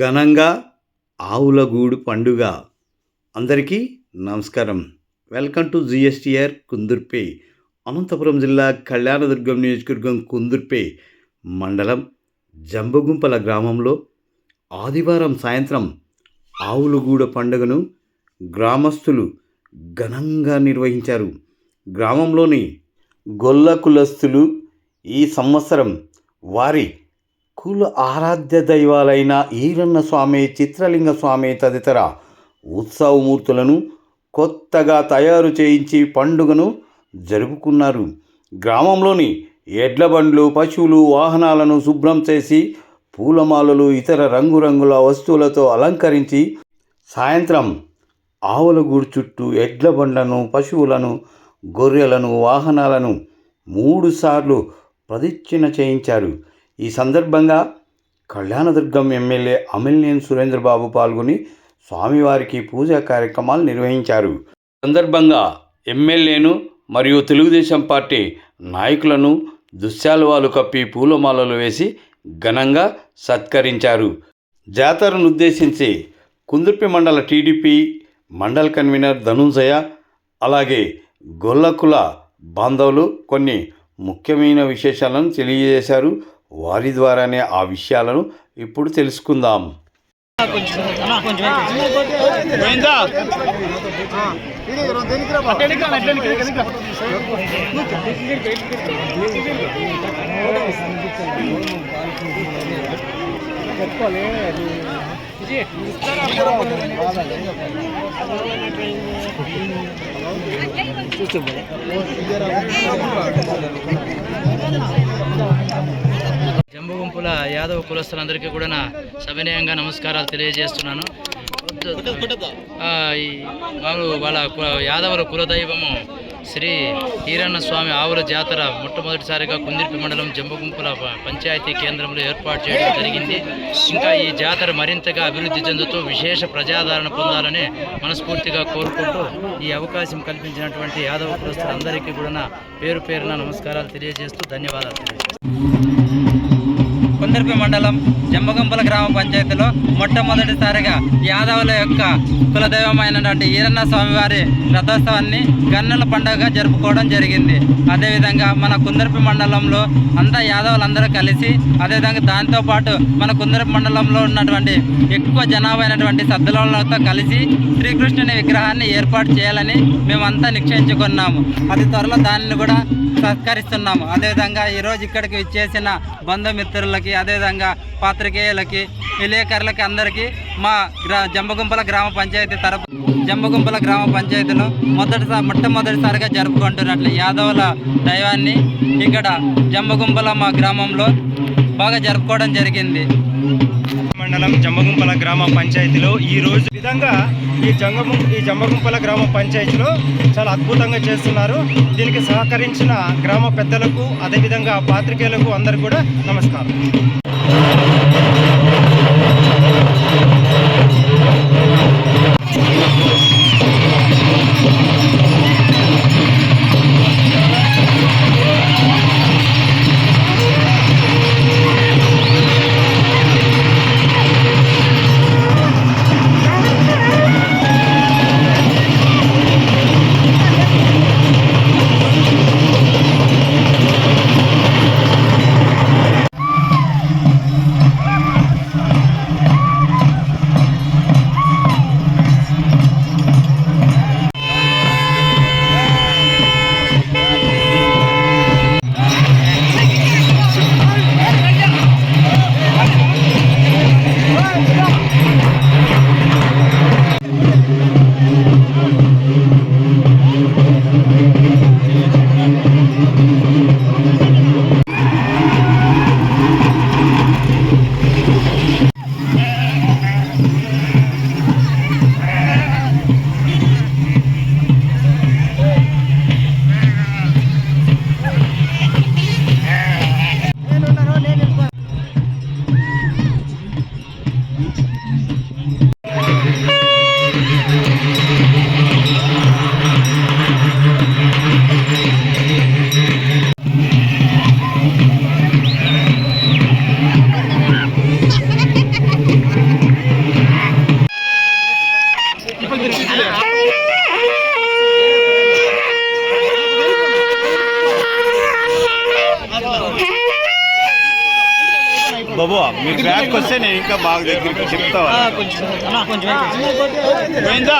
ఘనంగా ఆవులగూడు పండుగ. అందరికీ నమస్కారం. Welcome to GSTR Kundurpi Anantapur జిల్లా కళ్యాణదుర్గం నియోజకవర్గం కుందుర్పే మండలం జంబగుంపల గ్రామంలో ఆదివారం సాయంత్రం ఆవులగూడ పండుగను గ్రామస్తులు ఘనంగా నిర్వహించారు. గ్రామంలోని గొల్ల కులస్తులు ఈ సంవత్సరం వారి కుల ఆరాధ్య దైవాలైన ఈరన్న స్వామి చిత్రలింగ స్వామి తదితర ఉత్సవమూర్తులను కొత్తగా తయారు చేయించి పండుగను జరుపుకున్నారు. గ్రామంలోని ఎడ్ల బండ్లు పశువులు వాహనాలను శుభ్రం చేసి పూలమాలలు ఇతర రంగురంగుల వస్తువులతో అలంకరించి సాయంత్రం ఆవుల గూడు చుట్టూ ఎడ్ల బండ్లను పశువులను గొర్రెలను వాహనాలను మూడుసార్లు ప్రదక్షిణ చేయించారు. ఈ సందర్భంగా కళ్యాణదుర్గం ఎమ్మెల్యే అమిలినేని సురేంద్రబాబు పాల్గొని స్వామివారికి పూజా కార్యక్రమాలు నిర్వహించారు. సందర్భంగా ఎమ్మెల్యేను మరియు తెలుగుదేశం పార్టీ నాయకులను దుశ్శాలువాలు కప్పి పూలమాలలు వేసి ఘనంగా సత్కరించారు. జాతరను ఉద్దేశించి కుందుర్పి మండల టీడీపీ మండల్ కన్వీనర్ ధనుంజయ అలాగే గొల్లకుల బాంధవులు కొన్ని ముఖ్యమైన విశేషాలను తెలియజేశారు. వారి ద్వారానే ఆ విషయాలను ఇప్పుడు తెలుసుకుందాం. జంబు గుంపుల యాదవ కులస్తులందరికీ కూడా నా సవినయంగా నమస్కారాలు తెలియజేస్తున్నాను. వాళ్ళు వాళ్ళ కు- యాదవుల కులదైవము శ్రీ ఈరన్న స్వామి ఆవుల జాతర మొట్టమొదటిసారిగా కుందిర్పి మండలం జంబుగుంపుల పంచాయతీ కేంద్రంలో ఏర్పాటు చేయడం జరిగింది. ఇంకా ఈ జాతర మరింతగా అభివృద్ధి చెందుతూ విశేష ప్రజాదరణ పొందాలని మనస్ఫూర్తిగా కోరుకుంటూ ఈ అవకాశం కల్పించినటువంటి యాదవ కులస్తులందరికీ కూడా పేరు పేరున నమస్కారాలు తెలియజేస్తూ ధన్యవాదాలు తెలియజేస్తాను కుందర్పి మండలం జంబగంపల గ్రామ పంచాయతీలో మొట్టమొదటిసారిగా యాదవుల యొక్క కులదైవమైనటువంటి ఈరన్న స్వామివారి రథోత్సవాన్ని గన్నెల పండుగగా జరుపుకోవడం జరిగింది. అదేవిధంగా మన కుందర్పి మండలంలో అంతా యాదవులందరూ కలిసి అదేవిధంగా దాంతోపాటు మన కుందర్పి మండలంలో ఉన్నటువంటి ఎక్కువ జనాభా అయినటువంటి సద్దులతో కలిసి శ్రీకృష్ణుని విగ్రహాన్ని ఏర్పాటు చేయాలని మేమంతా నిశ్చయించుకున్నాము. అది త్వరలో దానిని కూడా సత్కరిస్తున్నాము. అదేవిధంగా ఈరోజు ఇక్కడికి ఇచ్చేసిన బంధుమిత్రులకి అదేవిధంగా పాత్రికేయులకి విలేకరులకి అందరికీ మా గ్రా జంబగుంపల గ్రామ పంచాయతీ తరపు జంబగుంపల గ్రామ పంచాయతీలో మొదటిసారి మొట్టమొదటిసారిగా జరుపుకుంటున్నట్లు యాదవుల దైవాన్ని ఇక్కడ జంబగుంపల మా గ్రామంలో బాగా జరుపుకోవడం జరిగింది. మండలం జమ్మగుంపల గ్రామ పంచాయతీలో ఈ రోజు విధంగా ఈ జంగము ఈ జమ్మగుంపల గ్రామ పంచాయతీలో చాలా అద్భుతంగా చేస్తున్నారు. దీనికి సహకరించిన గ్రామ పెద్దలకు అదేవిధంగా పాత్రికేయులకు అందరు కూడా నమస్కారం. మీరు బ్యాక్ వస్తే నేను ఇంకా బాగా దగ్గరికి చెప్తా పోయిందా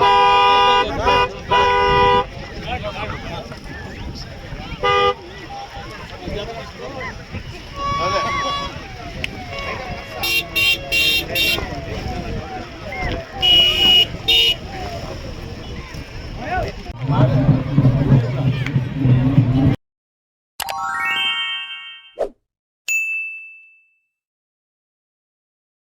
ఆ